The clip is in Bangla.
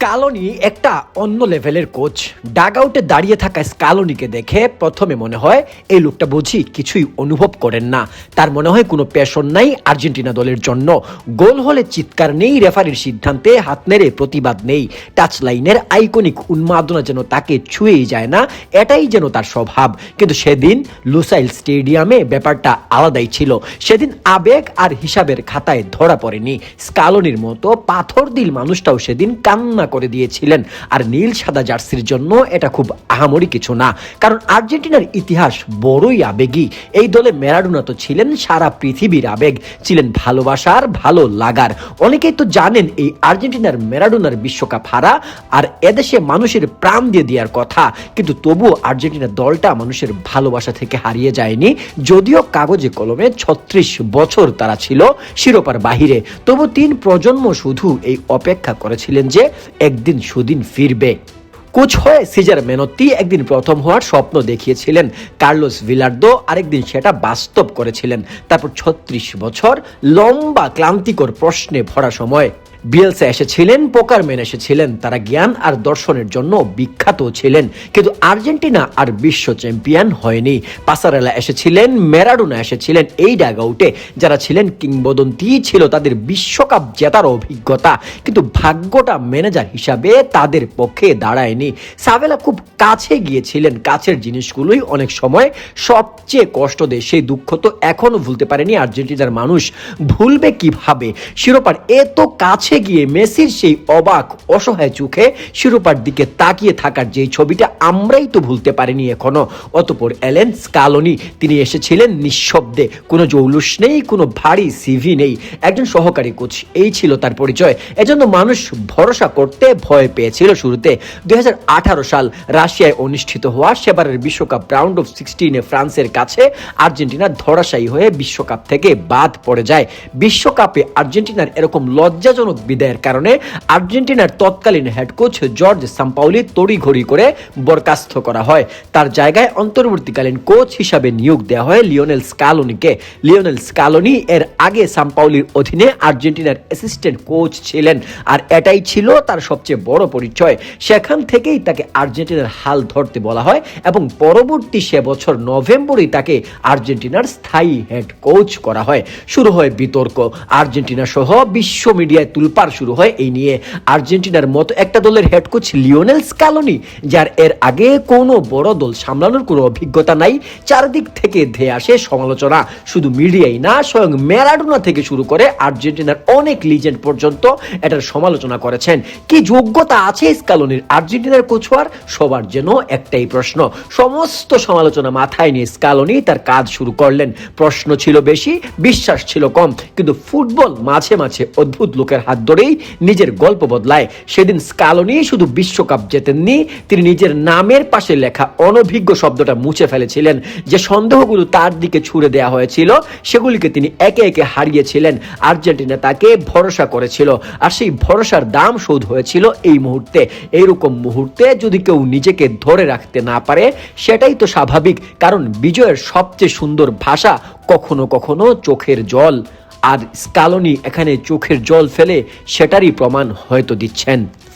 স্কালোনি একটা অন্য লেভেলের কোচ। ডাগ আউটে দাঁড়িয়ে থাকা স্কালোনিকে দেখে প্রথমে মনে হয় এই লোকটা বুঝি কিছুই অনুভব করেন না। তার মনে হয় কোনো পেশন নাই আর্জেন্টিনা দলের জন্য। গোল হলে চিৎকার নেই, রেফারির সিদ্ধান্তে হাত নেড়ে প্রতিবাদ নেই। টাচ লাইনের আইকনিক উন্মাদনা যেন তাকে ছুঁয়েই যায় না, এটাই যেন তার স্বভাব। কিন্তু সেদিন লুসাইল স্টেডিয়ামে ব্যাপারটা আলাদাই ছিল। সেদিন আবেগ আর হিসাবের খাতায় ধরা পড়েনি। স্কালোনির মতো পাথর দিল মানুষটাও সেদিন কান্না করে দিয়েছিলেন। আর নীল সাদা জার্সির জন্য এটা খুব আহামরি কিছু না। কারণ আর্জেন্টিনার ইতিহাস বড়ই আবেগী। এই দলে ম্যারাডোনা তো ছিলেন সারা পৃথিবীর আবেগ। ছিলেন ভালোবাসার, ভালো লাগার। অনেকেই তো জানেন এই আর্জেন্টিনার ম্যারাডোনার বিশ্বকাপ হারা আর এদেশে মানুষের প্রাণ দিয়ে দেওয়ার কথা। কিন্তু তবুও আর্জেন্টিনা দলটা মানুষের ভালোবাসা থেকে হারিয়ে যায়নি। যদিও কাগজে কলমে ছত্রিশ বছর তারা ছিল শিরোপার বাহিরে। তবু তিন প্রজন্ম শুধু এই অপেক্ষা করেছিলেন যে একদিন সুদিন ফিরবে। কোচ হয়ে সিজার মেনতি একদিন প্রথম হওয়ার স্বপ্ন দেখিয়েছিলেন। কার্লোস ভিলার্দো আরেকদিন সেটা বাস্তব করেছিলেন। তারপর ছত্রিশ বছর লম্বা ক্লান্তিকর প্রশ্নে ভরা সময়। বিয়েলসা এসেছিলেন পোকারম্যান এসেছিলেন, তারা জ্ঞান আর দর্শনের জন্য বিখ্যাত ছিলেন। কিন্তু আর্জেন্টিনা আর বিশ্ব চ্যাম্পিয়ন হয়নি। পাসারেলা এসেছিলেন, ম্যারাডোনা এসেছিলেন এই ডাগাউটে যারা ছিলেন কিংবদন্তি ছিল তাদের বিশ্বকাপ জেতার অভিজ্ঞতা। কিন্তু ভাগ্যটা ম্যানেজার হিসাবে তাদের পক্ষে দাঁড়ায়নি। সাভেলা খুব কাছে গিয়েছিলেন। কাছের জিনিসগুলোই অনেক সময় সবচেয়ে কষ্ট দেয়। সেই দুঃখ তো এখনও ভুলতে পারেনি আর্জেন্টিনার মানুষ। ভুলবে কীভাবে? শিরোপার এত কাছে গিয়ে মেসির সেই অবাক, অসহায় চোখে শিরোপার দিকে তাকিয়ে থাকার যে ছবিটা আমরাই তো ভুলতে পারিনি এখনও। অতপর এলেন স্কালোনি, তিনি এসেছিলেন নিঃশব্দে। কোনো জৌলুস নেই, কোনো ভারী সিভি নেই। একজন সহকারী কোচ, এই ছিল তার পরিচয়। এজন্য মানুষ ভরসা করতে ভয় পেয়েছিল শুরুতে। দুই হাজার আঠারো সাল রাশিয়ায় অনুষ্ঠিত হওয়া সেবারের বিশ্বকাপ রাউন্ড অফ সিক্সটিনে ফ্রান্সের কাছে আর্জেন্টিনা ধরাশায়ী হয়ে বিশ্বকাপ থেকে বাদ পড়ে যায়। বিশ্বকাপে আর্জেন্টিনার এরকম লজ্জাজনক বিদায়ের কারণে আর্জেন্টিনার তৎকালীন হেড কোচ জর্জ সাম্পাউলি তড়িঘড়ি করে বরখাস্ত করা হয়। তার জায়গায় অন্তর্বর্তীকালীন কোচ হিসাবে নিয়োগ দেওয়া হয় লিওনেল স্কালোনিকে। লিওনেল স্কালোনি এর আগে সাম্পাউলির অধীনে আর্জেন্টিনার অ্যাসিস্ট্যান্ট কোচ ছিলেন আর এটাই ছিল তার সবচেয়ে বড় পরিচয়। সেখান থেকেই তাকে আর্জেন্টিনার হাল ধরতে বলা হয় এবং পরবর্তী সে বছর নভেম্বরেই তাকে আর্জেন্টিনার স্থায়ী হেড কোচ করা হয়। শুরু হয় বিতর্ক। আর্জেন্টিনা সহ বিশ্ব মিডিয়ায় তুলপার শুরু হয় এই নিয়ে। আর্জেন্টিনার মতো একটা দলের হেড কোচ লিওনেল স্কালোনি, যার এর আগে কোনো বড় দল সামলানোর কোনো অভিজ্ঞতা নাই, চারদিক থেকে ধেয়ে আসে সমালোচনা। শুধু মিডিয়াই না, স্বয়ং ম্যারাডোনা থেকে শুরু করে আর্জেন্টিনার অনেক লিজেন্ড পর্যন্ত এটার সমালোচনা করেছেন। কি যোগ্যতা আছে স্কালোনির আর্জেন্টিনার কোচ হওয়ার? সবার জন্য একটাই প্রশ্ন। সমস্ত সমালোচনা মাথায় নিয়ে স্কালোনি তার কাজ শুরু করলেন। প্রশ্ন ছিল বেশি, বিশ্বাস ছিল কম। কিন্তু ফুটবল মাঝে মাঝে অদ্ভুত লোকের হাত ধরেই নিজের গল্প বদলায়। সেদিন স্কালোনি শুধু বিশ্বকাপ জেতেননি, তিনি নিজের নামের পাশে লেখা অনভিজ্ঞ শব্দটা মুছে ফেলেছিলেন। যে সন্দেহগুলো তার দিকে ছুড়ে দেওয়া হয়েছিল, সেগুলিকে তিনি একে একে হারিয়েছিলেন। আর্জেন্টিনা তাকে ভরসা করেছিল, আর সেই ভরসার দাম শোধ হয়েছিল এই মুহূর্তে। এইরকম মুহূর্তে যদি কেউ নিজেকে ধরে রাখতে না পারে, সেটাই তো স্বাভাবিক, কারণ বিজয়ের সবচেয়ে সুন্দর ভাষা কখনো কখনো চোখের জল। আর স্কালনি এখানে চোখের জল ফেলে সেটারই প্রমাণ হয়তো দিচ্ছেন।